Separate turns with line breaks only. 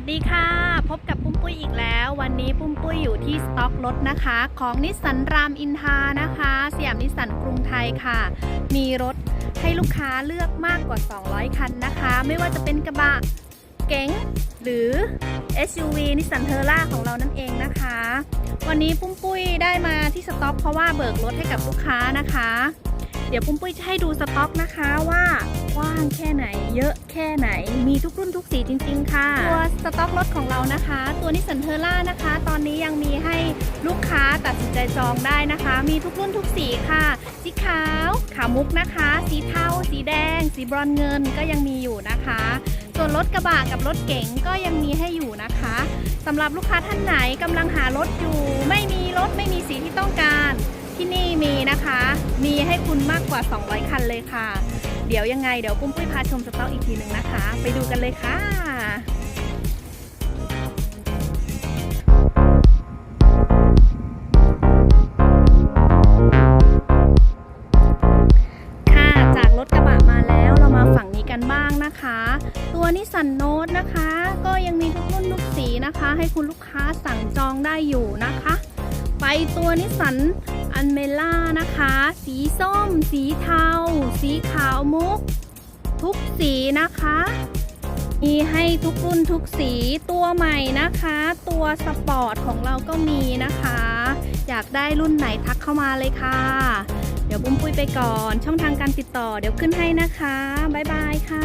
สดีค่ะ พบกับปุ้มปุ้ยอีกแล้ว วันนี้ปุ้มปุ้ยอยู่ที่สต็อกรถนะคะ ของนิสสันรามอินทานะคะสยามนิสสันกรุงไทยค่ะ มีรถให้ลูกค้าเลือกมากกว่า 200 คันนะคะ ไม่ว่าจะเป็นกระบะเก๋งหรือ SUV นิสสันเทอร่าของเรานั่นเองนะคะ วันนี้ปุ้มปุ้ยได้มาที่สต็อกเพราะว่าเบิกรถให้กับลูกค้านะคะ เดี๋ยวปุ้มปุ้ยจะให้ดูสต็อกนะคะว่ากว้างแค่ไหน เยอะแค่ไหนมีทุกรุ่นทุกสีจริง ๆ ค่ะตัว สต็อกรถของเรานะคะ ตัวนิสสันเทอร่านะคะ ตอนนี้ยังมีให้ลูกค้าตัดสินใจจองได้นะคะ มีทุกรุ่นทุกสีค่ะ สีขาว ขาวมุกนะคะ สีเทาสีแดง สีบรอนเงินก็ยังมีอยู่นะคะ ส่วนรถกระบะกับรถเก๋งก็ยังมีให้อยู่นะคะสำหรับลูกค้าท่านไหนกำลังหารถอยู่ ไม่มีรถไม่มีสีที่ต้องการที่นี่มีนะคะ มีให้คุณมากกว่า 200 คันเลยค่ะ เดี๋ยวยังไงเดี๋ยวปุ้มปุ้ยพาชมสต็อกอีกทีหนึ่งนะคะ ไปดูกันเลยค่ะ กันบ้างนะคะ ตัวนิสสันโนตนะคะ ก็ยังมีทุกรุ่นทุกสีนะคะ ให้คุณลูกค้าสั่งจองได้อยู่นะคะ ไปตัวนิสสันอันเมล่านะคะ สีส้ม สีเทา สีขาวมุก ทุกสีนะคะ มีให้ทุกรุ่นทุกสีตัวใหม่นะคะ ตัวสปอร์ตของเราก็มีนะคะ อยากได้รุ่นไหนทักเข้ามาเลยค่ะ เดี๋ยวปุ้มปุ้ยไปก่อน ช่องทางการติดต่อเดี๋ยวขึ้นให้นะคะ บ๊ายบายค่ะ